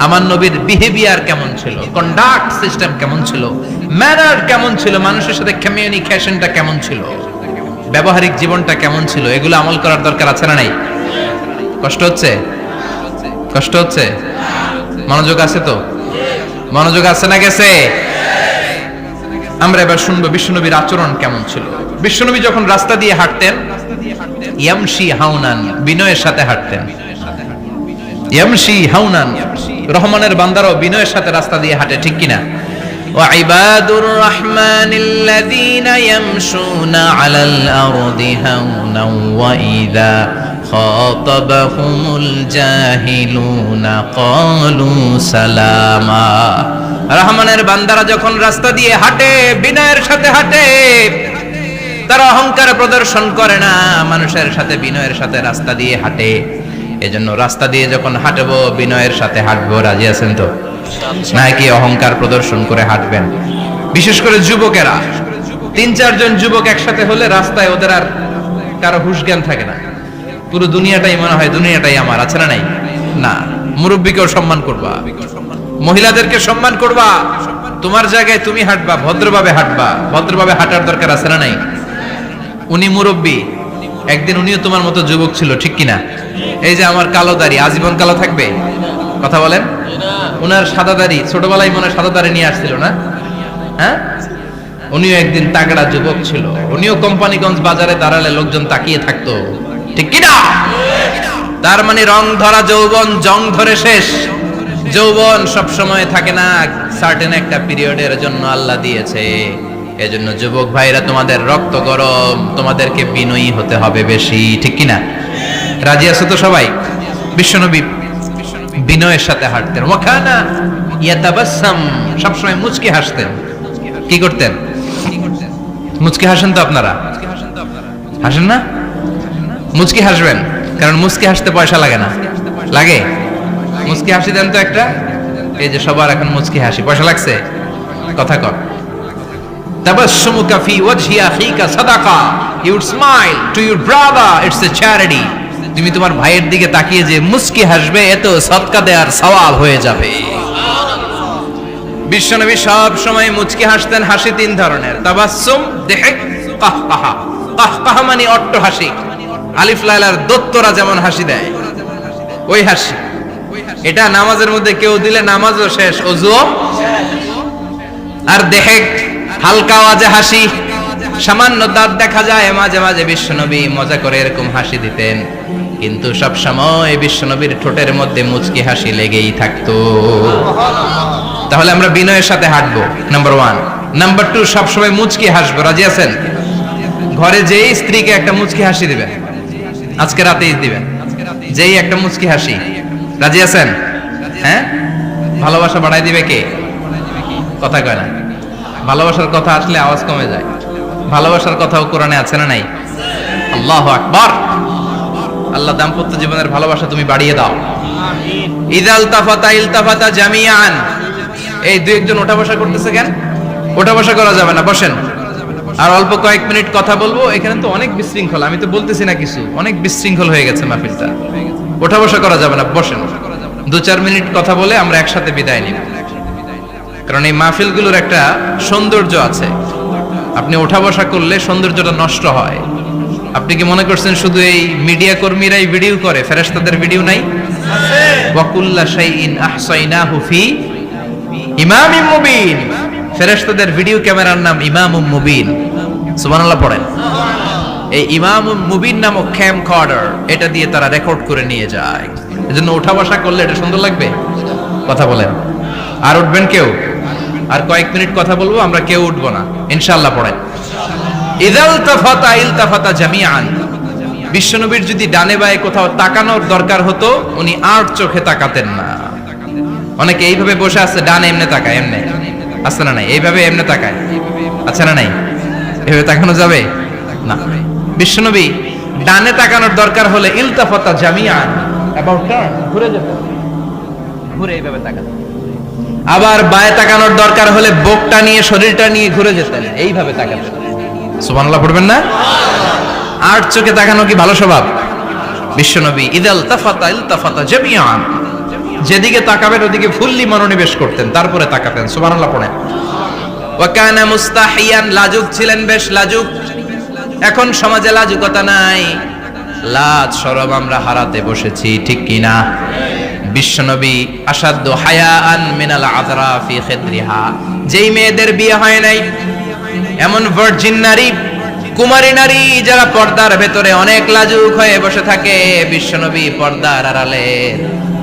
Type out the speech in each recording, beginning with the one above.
আমার নবীর বিহেভিয়ার কেমন ছিল? কন্ডাক্ট সিস্টেম কেমন ছিল? ম্যানার কেমন ছিল? মানুষের সাথে কমিউনিকেশনটা কেমন ছিল? ব্যবহারিক জীবনটা কেমন ছিল? এগুলো আমল করার দরকার আছে না নাই? কষ্ট হচ্ছে? কষ্ট হচ্ছে? মনোযোগ আছে তো? মনোযোগ আছে না গেছে? আমরা এবার শুনব বিশ্বনবীর আচরণ কেমন ছিল? বিশ্বনবী যখন রাস্তা দিয়ে হাঁটতেন, ইয়ামশি হাউনান বিনয়ের সাথে হাঁটতেন। ইয়ামশি হাউনান রহমানের বান্দারও বিনয়ের সাথে রাস্তা দিয়ে হাঁটে ঠিক কিনা وعباد الرحمن الذين يمشون على الأرض هونا وإذا خاطبهم الجاهلون قالوا سلاما রহমানের বান্দারা যখন রাস্তা দিয়ে হাঁটে বিনয়ের সাথে হাঁটে তারা অহংকার প্রদর্শন করে না মানুষের সাথে বিনয়ের সাথে রাস্তা দিয়ে হাঁটে এজন্য রাস্তা দিয়ে যখন হাঁটবো বিনয়ের সাথে হাঁটবো রাজি আছেন তো? নাকি অহংকার প্রদর্শন করে হাঁটবেন? বিশেষ করে যুবকেরা। তিন চারজন যুবক একসাথে হলে রাস্তায় ওদের আর কারও হুশ জ্ঞান থাকে না। পুরো দুনিয়াটাই মনে হয় দুনিয়াটাই আমার আছে না নাই? না। মুরব্বীকেও সম্মান করবা। মহিলাদেরকে সম্মান করবা। তোমার জায়গায় তুমি হাঁটবা ভদ্রভাবে হাঁটবা। ভদ্রভাবে হাঁটার দরকার আছে না নাই? উনি মুরব্বী। একদিন উনিও তোমার মতো যুবক ছিল, ঠিক কিনা? এই যে আমার কালো দাড়ি, আজীবন কালো থাকবে? কথা বলেন? উনার সাদা দাড়ি, ছোটবেলায় মনে সাদা দাড়ি নিয়ে আসছিল না? হ্যাঁ? উনিও একদিন তাগড়া যুবক ছিল। উনিও কোম্পানিগঞ্জ বাজারে দাঁড়ালে লোকজন তাকিয়ে থাকতো। ঠিক কিনা? তার মানে রং ধরা যৌবন, জং ধরে শেষ। যৌবন সব সময় থাকে না সার্টেন একটা পিরিয়ডের জন্য আল্লাহ দিয়েছে। এজন্য যুবক ভাইরা, তোমাদের রক্ত গরম, তোমাদেরকে বিনয়ী হতে হবে বেশি, ঠিক কিনা? রাজি আছো তো সবাই? বিশ্বনবী বিনয়ের সাথে হাঁটতেন। ওখানা ইয়াতাবাসাম সবসময় মুচকি হাসতেন। কি করতেন? মুচকি হাসেন তো আপনারা? হাসেন না? মুচকি হাসবেন, কারণ মুচকি হাসতে পয়সা লাগে না। লাগে? মুচকি হাসি দেন তো একটা? এই যে সবার এখন মুচকি হাসি, পয়সা লাগছে? কথা কর। তাবাসসুমুকা ফি ওয়াজহি আখিকা সাদাকা। Smile to your brother it's a charity তুমি তোমার ভাইয়ের দিকে তাকিয়ে যে মুস্কি হাসবে, এত সদকা দেওয়ার সওয়াব হয়ে যাবে। বিশ্বনবী সব সময় মুচকি হাসতেন, হাসি তিন ধরনের। তাবাসসুম দেহেক কাহকাহা। কাহকাহা মানে অট্ট হাসি। আলিফ লাইলার দত্তরা যেমন হাসি দেয়, ওই হাসি। এটা নামাজের মধ্যে কেউ দিলে নামাজও শেষ অজুও আর দেহেক হালকা আওয়াজে হাসি। সামান্য দাঁত দেখা যায়, মাঝে মাঝে বিশ্বনবী মজা করে এরকম হাসি দিতেন। কিন্তু সব সময় বিশ্বনবীর ঠোঁটের মধ্যে মুচকি হাসি লেগেই থাকতো। তাহলে আমরা বিনয়ের সাথে হাঁটবো নাম্বার ওয়ান নাম্বার টু সবসময় মুচকি হাসবো, রাজি আছেন? ঘরে যেই স্ত্রীকে একটা মুচকি হাসি দিবেন, আজকে রাতেই দিবেন। যেই একটা মুচকি হাসি, রাজি আছেন? হ্যাঁ? ভালোবাসা বাড়াই দিবে কে? কথা কয় না। ভালোবাসার কথা আসলে আওয়াজ কমে যায়। ভালোবাসার কথাও কোরআনে আছে না নাই? আল্লাহ আকবার। আল্লাহ দাম্পত্য জীবনের ভালোবাসা তুমি বাড়িয়ে দাও। ইদাল তাফাতা ইলতাফাতা জামিয়ান এই দুই একজন ওঠা বসা করতেছে কেন? ওঠা বসা করা যাবে না, বসেন। আর অল্প কয়েক মিনিট কথা বলব, এখানে তো অনেক বিশৃঙ্খল, আমি তো বলতেছি না কিছু। অনেক বিশৃঙ্খল হয়ে গেছে মাহফিলটা। ওঠা বসা করা যাবে না, বসেন। দু চার মিনিট কথা বলে আমরা একসাথে বিদায় নিব। কারণ এই মাহফিলগুলোর একটা সৌন্দর্য আছে। আপনি ওঠা বসা করলে সৌন্দর্যটা নষ্ট হয়। আপনি কি মনে করছেন শুধু এই মিডিয়া কর্মীরাই ভিডিও করে, ফেরেশতাদের ভিডিও নাই? ওয়াকুল্লা শাইইন আহসাইনাহু ফি ইমামিম মুবিন। ভিডিও ক্যামেরার নাম ইমামুম মুবিন। এই ইমামুম মুবিন এটা দিয়ে তারা রেকর্ড করে নিয়ে যায়। এজন্য করলে এটা সুন্দর লাগবে? কথা বলেন। আর উঠবেন কেউ? আর কয়েক মিনিট কথা বলব, আমরা কেউ উঠবো না। ইনশাল্লাহ পড়েন ইদাল তাফাতা ইল তাফাতা জামিআন। বিশ্বনবীর যদি ডানে বায়ে কোথাও তাকানোর দরকার হতো, উনি আর চোখে তাকাতেন না। অনেকে এইভাবে বসে আছে, ডানে এমনে তাকায়, এমনে। আছে না নাই? এইভাবে এমনে তাকায়। আছে না নাই? এভাবে তাকানো যাবে? না। বিশ্বনবী ডানে তাকানোর দরকার হলে ইলতাফাতা জামিআন। অ্যাবাউট টার্ন ঘুরে যেতেন ঘুরে এইভাবে তাকাতেন আবার বায়ে তাকানোর দরকার হলে বুকটা নিয়ে শরীরটা নিয়ে ঘুরে যেতেন এইভাবে তাকাতেন সুবহানাল্লাহ পড়বেন না? আট চোখে তাকানো কি ভালো স্বভাব? বিশ্বনবী, ইদাল তাফাতা ইলতাফাতা জামিআন। যেদিকে তাকাবেন, ওদিকে ফুল্লি মনোনিবেশ করতেন, তারপরে তাকাতেন। সুবহানাল্লাহ পড়েন। ওয়াকানা মুস্তাহিয়ান, লাজুক ছিলেন বেশ লাজুক। এখন সমাজে লাজুকতা নাই। লাজ সরব আমরা হারাতে বসেছি, ঠিক কিনা? বিশ্বনবী আসাদ্দ হায়াআন মিনাল আযরা ফি খিদরিহা। যেই মেয়েদের বিয়ে হয় নাই, এমন ভার্জিন নারী, কুমারী নারী যারা পর্দার ভেতরে অনেক লাজুক হয়ে বসে থাকে, বিশ্বনবী পর্দার আড়ালে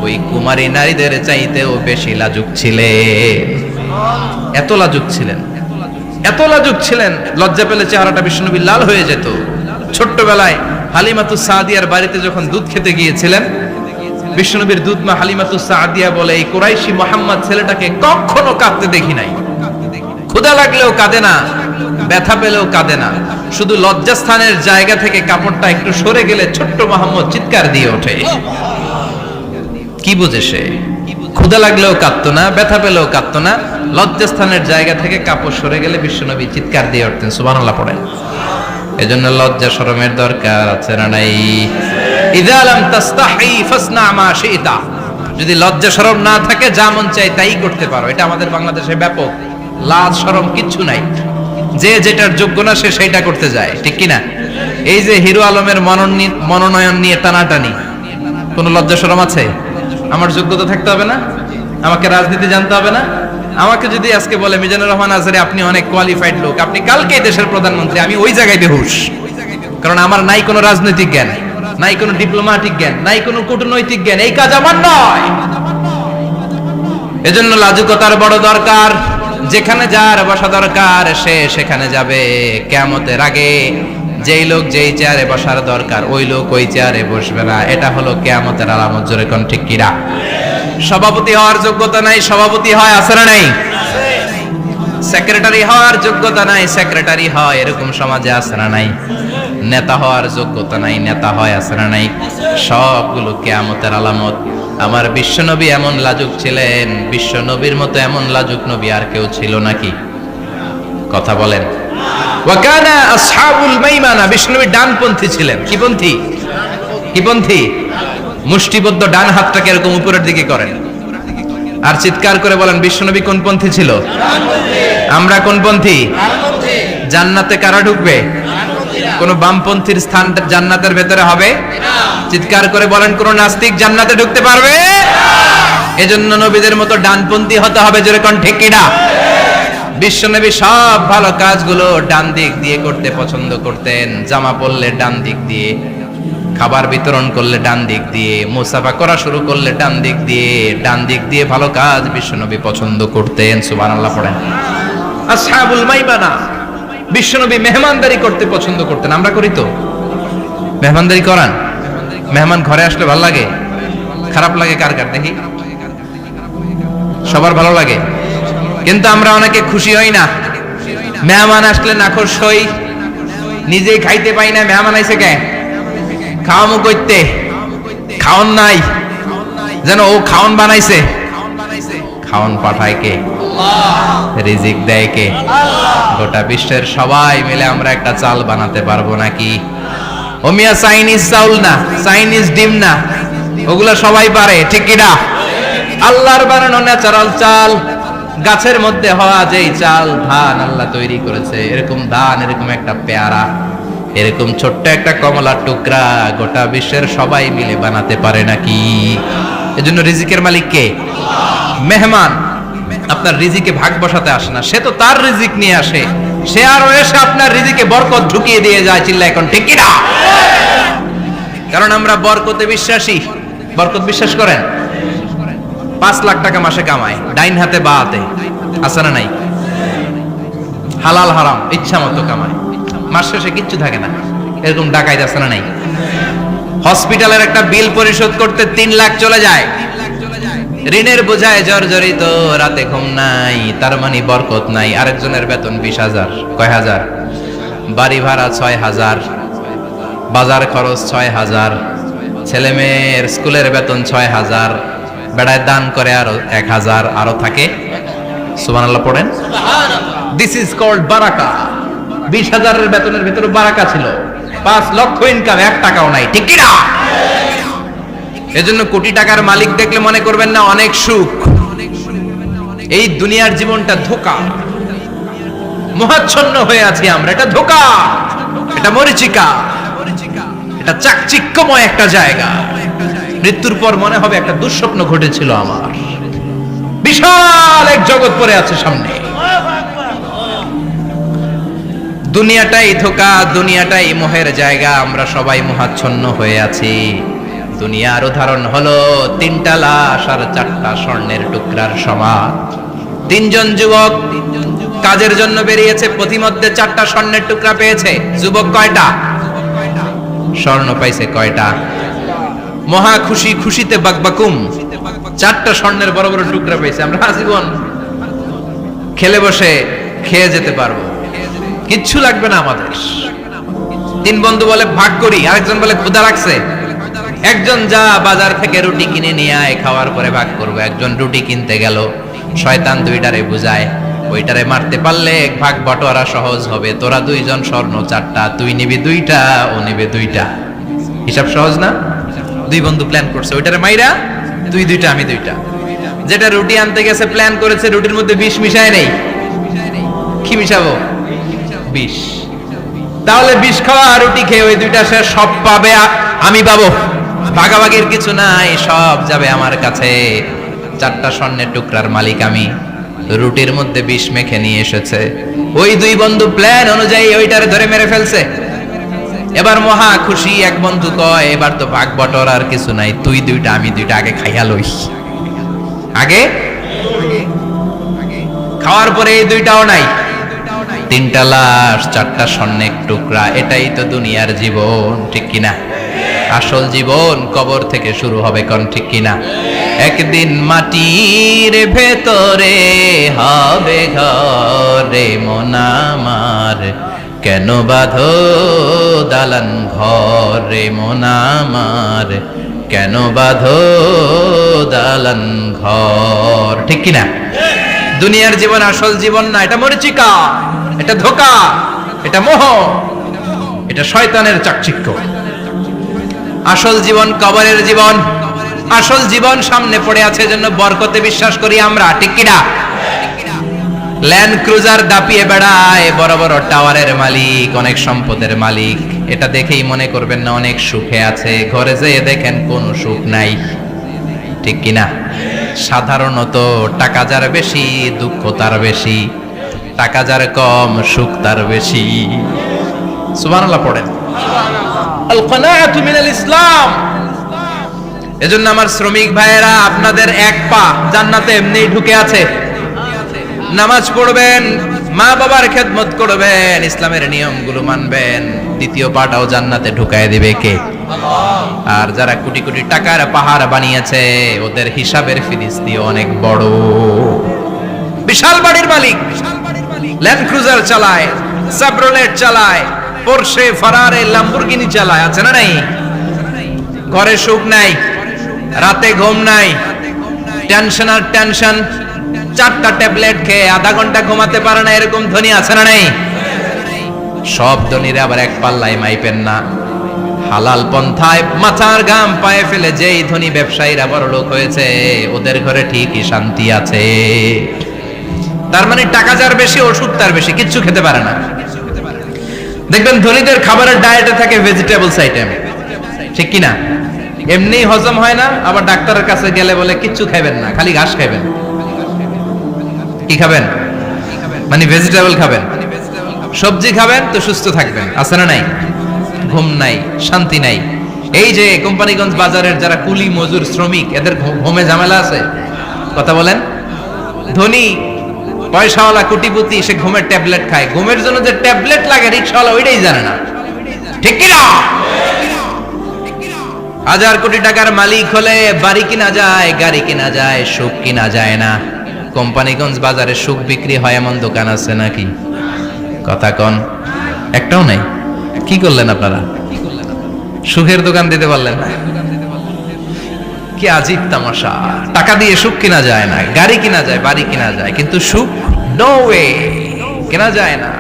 ওই কুমারী নারীদের চাইতেও বেশি লাজুক ছিলেন। এত লাজুক ছিলেন, এত লাজুক ছিলেন, লজ্জা পেলে চেহারাটা বিষ্ণুবী লাল হয়ে যেত। ছোট্টবেলায় হালিমাতু সাদিয়ার বাড়িতে যখন দুধ খেতে গিয়েছিলেন বিষ্ণুনবীর দুধ মা হালিমাতু সাদিয়া বলে, এই কুরাইশি মোহাম্মদ ছেলেটাকে কখনো কাঁদতে দেখি নাই। ক্ষুধা লাগলেও কাঁদে না, ব্যথা পেলেও কাঁদে না। শুধু লজ্জাস্থানের জায়গা থেকে কাপড়টা একটু সরে গেলে ছোট্ট মোহাম্মদ চিৎকার দিয়ে ওঠে। কি বুঝে সে? ক্ষুধা লাগলেও কাঁদতো না, ব্যথা পেলেও কাঁদতো না। লজ্জাস্থানের জায়গা থেকে কাপড় সরে গেলে বিশ্বনবী চিৎকার দিয়ে উঠতেন, সুবহানাল্লাহ পড়েন। এজন্য লজ্জা শরমের দরকার আছে না নাই? মা যদি লজ্জা শরম না থাকে, যা মন চাই তাই করতে পারো। এটা আমাদের বাংলাদেশে ব্যাপক। লাজ, শরম কিচ্ছু নাই। যে যেটার যোগ্য না, সে সেইটা করতে যায়। ঠিক কি না এই যে হিরো আলমের মনোনয়ন নিয়ে টানাটানি। কোনো লজ্জা শরম আছে? আমার যোগ্যতা থাকতে হবে না? আমাকে রাজনীতি জানতে হবে না? আমাকে যদি আজকে বলে, মিজানুর রহমান আজহারি, আপনি অনেক কোয়ালিফাইড লোক। আপনি কালকে দেশের প্রধানমন্ত্রী। আমি ওই জায়গায় বেহুশ। কারণ আমার নাই কোনো রাজনৈতিক জ্ঞান। নাই কোনো ডিপ্লোম্যাটিক জ্ঞান, নাই কোনো কূটনৈতিক জ্ঞান, এই কাজ আমার নয়। এজন্য লাজুকতার বড় দরকার, যেখানে যার বসা দরকার, সে সেখানে যাবে কেমতের আগে। যেই লোক যেই চেয়ারে বসার দরকার, ওই লোক ওই চেয়ারে বসবে না। এটা হলো কেয়ামতের আলামত, জোরে কোন ঠিক কিরা সভাপতি হওয়ার যোগ্যতা নাই, সভাপতি হয়, আছে না নাই? সেক্রেটারি হওয়ার যোগ্যতা নাই, সেক্রেটারি হয়, এরকম সমাজে আছে না নাই? নেতা হওয়ার যোগ্যতা নাই, নেতা হয় না নাই। সবগুলো কেয়ামতের আলামত। আমার বিশ্বনবী এমন লাজুক ছিলেন, বিশ্বনবীর মতো এমন লাজুক নবী আর কেউ ছিল নাকি? কথা বলেন। ডানপন্থী ছিলেন। কি পন্থী? কি পন্থী? মুষ্টিবদ্ধ ডান উপরের দিকে করেন। আর চিৎকার করে বলেন, বিশ্বনবী কোন পন্থী ছিল? আমরা কোন পন্থী? জান্নাতে কারা ঢুকবে? কোন বামপন্থীর স্থান জান্নাতের ভেতরে হবে? চিৎকার করে বলেন কোন নাস্তিক জান্নাতে ঢুকতে পারবে? এজন্য নবীদের মতো ডানপন্থী হতে হবে জোরে কোন ঠেকিডা বিশ্বনবী সব ভালো কাজগুলো ডান দিক দিয়ে করতে পছন্দ করতেন। জামা পরলে ডান দিক দিয়ে খাবার বিতরণ করলে ডান দিক দিয়ে মুসাফা করা শুরু করলে ডান দিক দিয়ে ডান দিক দিয়ে ভালো কাজ বিশ্বনবী পছন্দ করতেন। সুবহানাল্লাহ পড়েন। আসহাবুল মাইমানা বিশ্বনবী মেহমানদারি করতে পছন্দ করতেন। আমরা করি তো। মেহমানদারি করান। মেহমান ঘরে আসলে ভালো লাগে? খারাপ লাগে কার কার? দেখি। সবার ভালো লাগে। কিন্তু আমরা অনেকে খুশি হই না। মেহমান আসলে নাখোশ হই। নিজেই খাইতে পাই না। মেহমান আইসে কে? খাওয়ামো করতে খাওন নাই। যেন ও খাওন বানাইছে। খাওন পাঠায় কে? রিজিক দেয় কে? গোটা বিশ্বের সবাই মিলে আমরা একটা চাল বানাতে পারব নাকি? ওমিয়া চাইনিজ চাউল না চাইনিজ ডিম না। ওগুলো সবাই পারে ঠিক কিনা আল্লাহর বানানো ন্যাচারাল চাল গাছের মধ্যে হওয়া যেই চাল ধান আল্লাহ তৈরি করেছে। এরকম ধান এরকম একটা পেয়ারা এরকম ছোট্ট একটা কমলার টুকরা গোটা বিশ্বের সবাই মিলে বানাতে পারে নাকি? এজন্য রিজিকের মালিক কে? মেহমান। আপনার রিজিকে ভাগ বসাতে আসে না। সে তো তার রিজিক নিয়ে আসে। সে আরও এসে আপনার রিজিকে বরকত ঢুকিয়ে দিয়ে যায় চিল্লা, এখন ঠিক কিনা? কারণ আমরা বরকতে বিশ্বাসী। বরকত বিশ্বাস করেন? পাঁচ লাখ টাকা মাসে কামায় ডাইন হাতে বা হাতে। আছে না নাই? হালাল হারাম, ইচ্ছা মতো কামায় মাস শেষে কিচ্ছু থাকে না। এরকম ডাকাইতে আছে না নাই? হসপিটালের একটা বিল পরিশোধ করতে তিন লাখ চলে যায়। ঋণের বোঝায় জর্জরিত, রাতে ঘুম নাই, তার মানে বরকত নাই। আরেকজনের বেতন বিশ হাজার। কয় হাজার? বাড়ি ভাড়া ছয় হাজার, বাজার খরচ ছয় হাজার, ছেলে মেয়ের স্কুলের বেতন ছয় হাজার, বেড়ায় দান করে আরও এক হাজার, আরও থাকে। সুবহানাল্লাহ পড়েন। দিস ইজ কল্ড বারাকা। বিশ হাজারের বেতনের ভেতরে বারাকা ছিল। পাঁচ লক্ষ ইনকাম এক টাকাও নাই। ঠিক কিনা? এজন্য কোটি টাকার মালিক দেখলে মনে করবেন না অনেক সুখ। এই দুনিয়ার জীবনটা ধোকা। মহাচ্ছন্ন হয়ে আছি আমরা, এটা ধোকা। এটা মরিচিকা। এটা চাকচিক্যময় একটা জায়গা। মৃত্যুর পর মনে হবে একটা দুঃস্বপ্ন ঘটেছিল আমার। বিশাল এক জগৎ পড়ে আছে সামনে। দুনিয়াটাই ধোকা, দুনিয়াটাই মোহের জায়গা, আমরা সবাই মহাচ্ছন্ন হয়ে আছি। দুনিয়ার উদাহরণ হলো তিনটা লাশ আর চারটা স্বর্ণের টুকরার সমাজ তিনজন যুবক কাজের জন্য বেরিয়েছে প্রতিমধ্যে চারটা স্বর্ণের টুকরা পেয়েছে। যুবক কয়টা? স্বর্ণ পাইছে কয়টা? মহা খুশি, খুশিতে বাকবাকুম। চারটা স্বর্ণের বড় বড় টুকরা পেয়েছে। আমরা আজীবন খেলে বসে খেয়ে যেতে পারব। কিচ্ছু লাগবে না আমাদের। তিন বন্ধু বলে, ভাগ করি। আরেকজন বলে, ক্ষুধা লাগছে। একজন যা বাজার থেকে রুটি কিনে নিয়ে আয়, খাওয়ার পরে ভাগ করব। একজন রুটি কিনতে গেল, শয়তান দুইটারে বুঝায়, ওইটারে মারতে পারলে এক ভাগ বটোয়ারা সহজ হবে। তোরা দুইজন স্বর্ণ চারটা, তুই নিবি দুইটা, ও নিবে দুইটা। হিসাব সহজ না? দুই বন্ধু প্ল্যান করছে, ওইটারে মাইরা তুই দুইটা, আমি দুইটা। যেটা রুটি আনতে গেছে প্ল্যান করেছে, রুটির মধ্যে বিষ মিশায় নেই। কি মিশাবো? বিষ। তাহলে বিষ খাওয়া রুটি খেয়ে ওই দুইটা সে সব পাবে আমি পাবো। ভাগাভাগির কিছু নাই, সব যাবে আমার কাছে। চারটা স্বর্ণের টুকরার মালিক আমি। রুটির মধ্যে বিষ মেখে নিয়ে এসেছে। ওই দুই বন্ধু প্ল্যান অনুযায়ী ওইটার ধরে মেরে ফেলছে। এবার মহা খুশি এক বন্ধু কয়, এবার তো ভাগ বটর, আর কিছু নাই। তুই দুইটা, আমি দুইটা, আগে খাইয়া লই। আগে? খাওয়ার পরে এই দুইটাও নাই। তিনটা লাশ, চারটা স্বর্ণের টুকরা, এটাই তো দুনিয়ার জীবন, ঠিক কিনা? আসল জীবন কবর থেকে শুরু হবে কোন ঠিক কিনা? একদিন মাটির ভেতরে হবে ঘরে মনামার কেন বাঁধো দালান ঘরে মনামার কেন বাঁধো দালান ঘর ঠিক কিনা? দুনিয়ার জীবন আসল জীবন না, এটা মরিচিকা, এটা ধোকা, এটা মোহ, এটা শয়তানের চাকচিক্য। আসল জীবন কবরের জীবন। আসল জীবন সামনে পড়ে আছে জন্য বরকতে বিশ্বাস করি আমরা, ঠিক কিনা? ল্যান্ড ক্রুজার দাপিয়ে বেড়ায়, বড় বড় টাওয়ারের মালিক, অনেক সম্পদের মালিক। এটা দেখেই মনে করবেন না অনেক সুখে আছে, ঘরে যেয়ে দেখেন কোনো সুখ নাই। ঠিক কিনা? সাধারণত টাকা যার বেশি, দুঃখ তার বেশি। টাকা যার কম, সুখ তার বেশি। সুবহানাল্লাহ পড়েন। আল কানাআতু মিনাল ইসলাম এজন্য আমার শ্রমিক ভাইয়েরা, আপনাদের এক পা জান্নাতে এমনি ঢুকে আছে। নামাজ পড়বেন মা বাবার খেদমত করবেন, ইসলামের নিয়মগুলো মানবেন। দ্বিতীয় পাটাও জান্নাতে ঢুকায় দিবে কে? আর যারা কোটি কোটি টাকার পাহাড় বানিয়েছে, ওদের হিসাবের ফিরিস্তি অনেক বড়। বিশাল বাড়ির মালিক, ল্যান্ড ক্রুজার চালায়, সাবরোলেট চালায় পোরশে ফারারে ল্যাম্বরগিনি চালায়, আছে না নাই? ঘরে সুখ নাই, রাতে ঘুম নাই টেনশন আর টেনশন চারটা ট্যাবলেট খেয়ে আধা ঘণ্টা ঘুমাতে পারে না, এরকম ধনী আছে না নাই? সব ধনীরা আবার এক পাল্লায় মাইপেন না। হালাল পন্থায় মাথার গাম পায়ে ফেলে যেই ধনী ব্যবসায়ীরা বড় লোক হয়েছে, ওদের ঘরে ঠিকই শান্তি আছে। তার মানে টাকা যার বেশি, ওষুধ তার বেশি, কিচ্ছু খেতে পারে না। দেখবেন ধনীদের খাবারের ডায়েটে থাকে ভেজিটেবলস আইটেম ঠিক কিনা? এমনি হজম হয় না, আবার ডাক্তারের কাছে গেলে বলে, কিচ্ছু খাবেন না, খালি ঘাস খাবেন কি খাবেন? মানে ভেজিটেবল খাবেন। সবজি খাবেন তো সুস্থ থাকবেন, আছে না নাই? ঘুম নাই, শান্তি নাই। এই যে কোম্পানিগঞ্জ বাজারের যারা কুলি, মজুর, শ্রমিক, এদের ঘুমে ঝামেলা আছে? কথা বলেন। ধনী পয়সাওয়ালা কুটিপুতি সে ঘুমের ট্যাবলেট খায়। ঘুমের জন্য যে ট্যাবলেট লাগে, রিক্সাওয়ালা ওইটাই জানে না। ঠিক কিনা হাজার কোটি টাকার মালিক হলে বাড়ি কিনা যায়, গাড়ি কিনা যায়, সুখ কিনা যায় না। কোম্পানিগঞ্জ বাজারে সুখ বিক্রি হয়, এমন দোকান আছে নাকি? কথা কন। একটাও নাই। কি করলেন আপনারা? সুখের দোকান দিতে পারলেন না। কি আজীব তামাশা। টাকা দিয়ে সুখ কিনা যায় না, গাড়ি কিনা যায়, বাড়ি কিনা যায়, কিন্তু সুখ নো ওয়ে কেনা যায় না।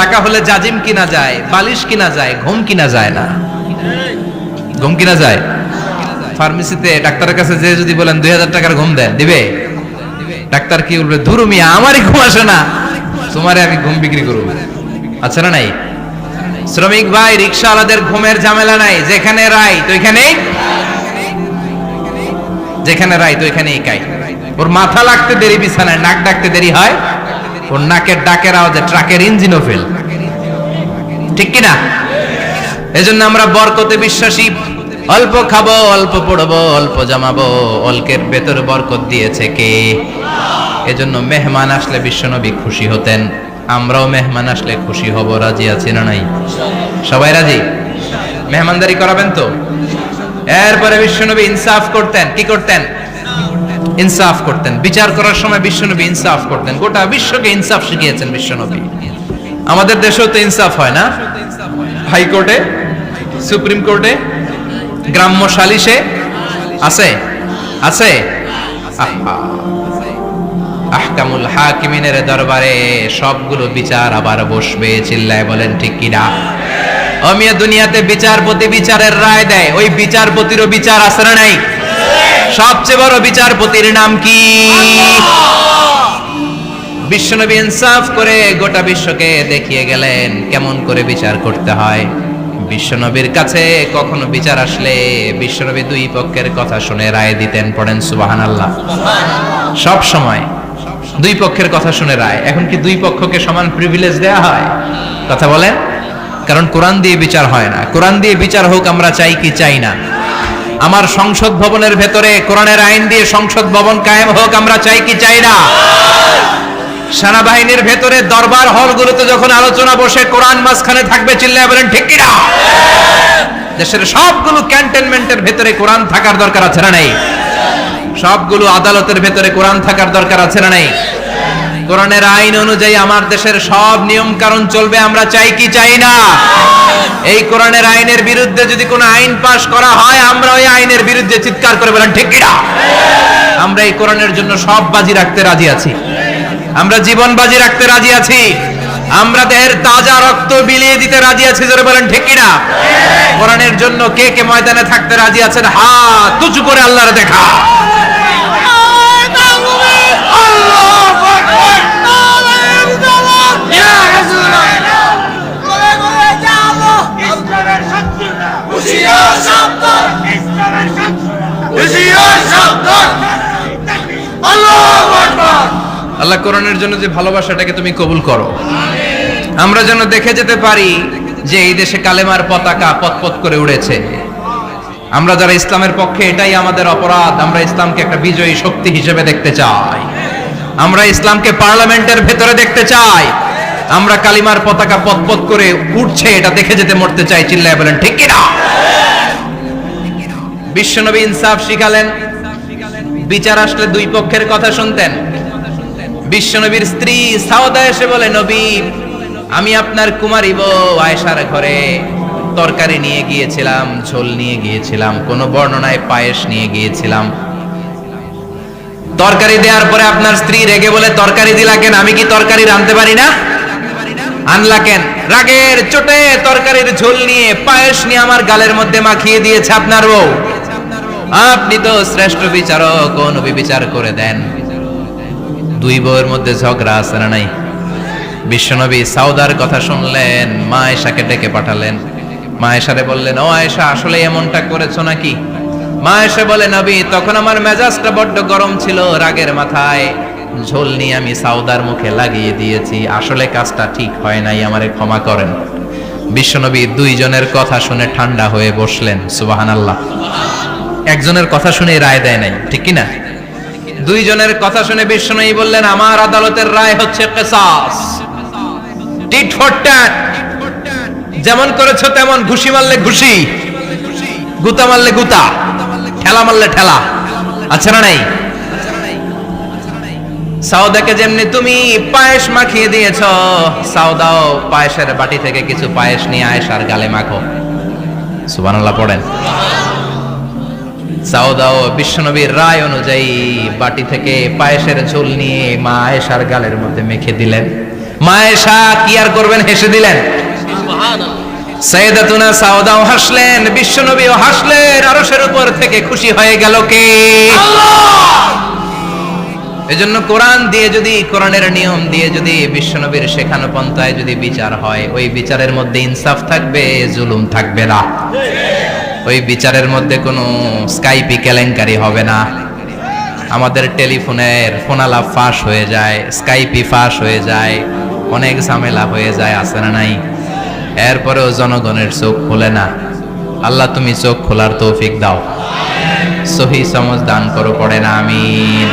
টাকা হলে জাজিম কিনা যায়, বালিশ কিনা যায়, ঘুম কিনা যায় না। ঘুম কিনা যায়? ফার্মেসিতে ডাক্তারের কাছে যে যদি বলেন দুই হাজার টাকার ঘুম দেন, দিবে? ডাক্তার কি বলবে, ধুরু মিয়া, আমারই ঘুম আসে না। তোমারে আমি ঘুম বিক্রি করব। আচ্ছা না নাই? শ্রমিক ভাই, রিক্সাওয়ালাদের ঘুমের ঝামেলা নাই, যেখানে রাই তো এখানেই যেখানে রাই তো এখানেই কাই। ওর মাথা লাগতে দেরি, বিছানায় নাক ডাকতে দেরি হয়। ওর নাকের ডাকের আওয়াজে ট্রাকের ইঞ্জিনও ফেল ঠিক কি না এজন্য আমরা বরকতে বিশ্বাসী। অল্প খাব, অল্প পড়ব, অল্প জমাবো। অল্পের ভেতর বরকত দিয়েছে কে? এজন্য মেহমান আসলে বিশ্বনবী খুশি হতেন। আমরাও মেহমান আসলে খুশি হব, রাজি আছি না নাই? সবাই রাজি? মেহমানদারি করাবেন তো? এরপরে বিশ্বনবী ইনসাফ করতেন। কি করতেন? ইনসাফ করতেন। বিচার করার সময় বিশ্বনবী ইনসাফ করতেন। গোটা বিশ্বকে ইনসাফ শিখিয়েছেন বিশ্বনবী। আমাদের দেশেও তো ইনসাফ হয় না? হাইকোর্টে? সুপ্রিম কোর্টে? গ্রাম্য সালিশে? আছে? আছে? আহা। আহকামুল হাকিমিনের দরবারে সবগুলো বিচার আবার বসবে, চিল্লায় বলেন, ঠিক কিনা? অমিয়া দুনিয়াতে বিচারপতি বিচারের রায় দেয়। ওই বিচারপতিরও বিচার আছে না নাই? সবচেয়ে বড় বিচারপতির নাম কি? বিশ্বনবী ইনসাফ করে গোটা বিশ্বকে দেখিয়ে গেলেন, কেমন করে বিচার করতে হয়? বিশ্বনবীর কাছে কখনো বিচার আসলে বিশ্বনবী দুই পক্ষের কথা শুনে রায় দিতেন, পড়েন সুবাহান আল্লাহ সব সময় দুই পক্ষের কথা শুনে রায়। এখন কি দুই পক্ষকে সমান প্রিভিলেজ দেয়া হয়? কথা বলেন। কারণ কোরআন দিয়ে বিচার হয় না। কোরআন দিয়ে বিচার হোক, আমরা চাই কি? চাই না। আমার সংসদ ভবনের ভেতরে কোরআনের আইন দিয়ে সংসদ ভবন কায়েম হোক, আমরা চাই কি? চাই না। সেনাবাহিনীর ভেতরে দরবার হলগুলোতে যখন আলোচনা বসে, কোরআন মাঝখানে থাকবে, চিল্লায় বলেন, ঠিক কিনা? দেশের সবগুলো ক্যান্টনমেন্টের ভেতরে কোরআন থাকার দরকার আছে না নাই? সবগুলো আদালতের ভেতরে কোরআন থাকার দরকার আছে না নাই? কোরআনের আইন অনুযায়ী আমার দেশের সব নিয়ম কারণ চলবে, আমরা চাই কি চাই না? এই কোরআনের আইনের বিরুদ্ধে যদি কোনো আইন পাশ করা হয়, আমরা ওই আইনের বিরুদ্ধে চিৎকার করে বলেন, ঠিক কিনা আমরা এই কোরআনের জন্য সব বাজি রাখতে রাজি আছি। আমরা জীবন বাজি রাখতে রাজি আছি। আমরা দেহের তাজা রক্ত বিলিয়ে দিতে রাজি আছি, জোরে বলেন, ঠিক কিনা কোরআনের জন্য কে কে ময়দানে থাকতে রাজি আছেন? হা তুচু করে আল্লাহর দেখা। আল্লাহ কোরআনের জন্য যে ভালোবাসাটাকে তুমি কবুল করো। আমরা যেন দেখে যেতে পারি যে এই দেশে কালেমার পতাকা পতপত করে উড়েছে। আমরা যারা ইসলামের পক্ষে এটাই আমাদের অপরাধ, আমরা ইসলামকে একটা বিজয়ী শক্তি হিসেবে দেখতে চাই। আমরা ইসলামকে পার্লামেন্টের ভেতরে দেখতে চাই। আমরা কালিমার পতাকা পতপত করে উঠছে এটা দেখে যেতে মরতে চাই, চিল্লায় বলেন, ঠিক কিনা? বিশ্বনবী ইনসাফ শিখালেন। বিচার আসলে দুই পক্ষের কথা শুনতেন। বিশ্বনবীর স্ত্রী সাউদা এসে বলে, নবী, আমি আপনার কুমারী বউ আয়েশার ঘরে তরকারি নিয়ে গিয়েছিলাম, ঝোল নিয়ে গিয়েছিলাম, কোন বর্ণনায় পায়েস নিয়ে গিয়েছিলাম। তরকারি দেওয়ার পরে আপনার স্ত্রী রেগে বলে, তরকারি দিলা কেন? আমি কি তরকারি রাঁধতে পারি না? আনলা কেন? রাগের চোটে তরকারির ঝোল নিয়ে পায়েস নিয়ে আমার গালের মধ্যে মাখিয়ে দিয়েছে আপনার বউ। আপনি তো শ্রেষ্ঠ বিচারক ও বিচার করে দেন। দুই বউয়ের মধ্যে ঝগড়া আছে না নাই? বিশ্বনবী সাউদার কথা শুনলেন মা আয়েশাকে ডেকে পাঠালেন। মা আয়েশারে বললেন, ও আয়েশা, আসলে এমনটা করেছ নাকি? মা আয়েশা বলে, নবী, তখন আমার মেজাজটা বড্ড গরম ছিল রাগের মাথায়। ঝোল নিয়ে আমি সাউদার মুখে লাগিয়ে দিয়েছি। আসলে কাজটা ঠিক হয় নাই, আমারে ক্ষমা করেন। বিশ্বনবী দুইজনের কথা শুনে ঠান্ডা হয়ে বসলেন, সুবাহানাল্লাহ। একজনের কথা শুনে রায় দেয় নাই, ঠিক কি না দুইজনের কথা শুনে বিষ্ণুই বললেন, আমার আদালতের রায় হচ্ছে যেমন করেছ তেমন ঘুষি মারলে ঘুষি, গুতা মারলে গুতা, ঠেলা মারলে ঠেলা। আচ্ছা না নাই? সাউদাকে যেমনি তুমি পায়েস মাখিয়ে দিয়েছ সাউদাও পায়েসের বাটি থেকে কিছু পায়েস নিয়ে আয়েশার গালে মাখো। সুবহানাল্লাহ, পড়েন। সাউদাও বিশ্বনবীর রায় অনুযায়ী বাটি থেকে পায়েসের ঝোল নিয়ে মা আয়েশার গালের মধ্যে মেখে দিলেন। মা আয়েশা কি আর করবেন হেসে দিলেন। সৈয়দাতুনা সাউদাও হাসলেন বিশ্বনবীও হাসলেন আরশের উপর থেকে খুশি হয়ে গেল কে? এজন্য কোরআন দিয়ে যদি কোরআনের নিয়ম দিয়ে যদি বিশ্বনবীর শেখানো পন্থায় যদি বিচার হয় ওই বিচারের মধ্যে ইনসাফ থাকবে জুলুম থাকবে না। ওই বিচারের মধ্যে কোনো স্কাইপি কেলেঙ্কারি হবে না। আমাদের টেলিফোনের ফোনালাপ ফাঁস হয়ে যায় স্কাইপি ফাঁস হয়ে যায়, অনেক ঝামেলা হয়ে যায় আসে না নাই? এরপরেও জনগণের চোখ খোলে না। আল্লাহ তুমি চোখ খোলার তৌফিক দাও। সহি সমজ দান করো, পড়ে না, আমিন।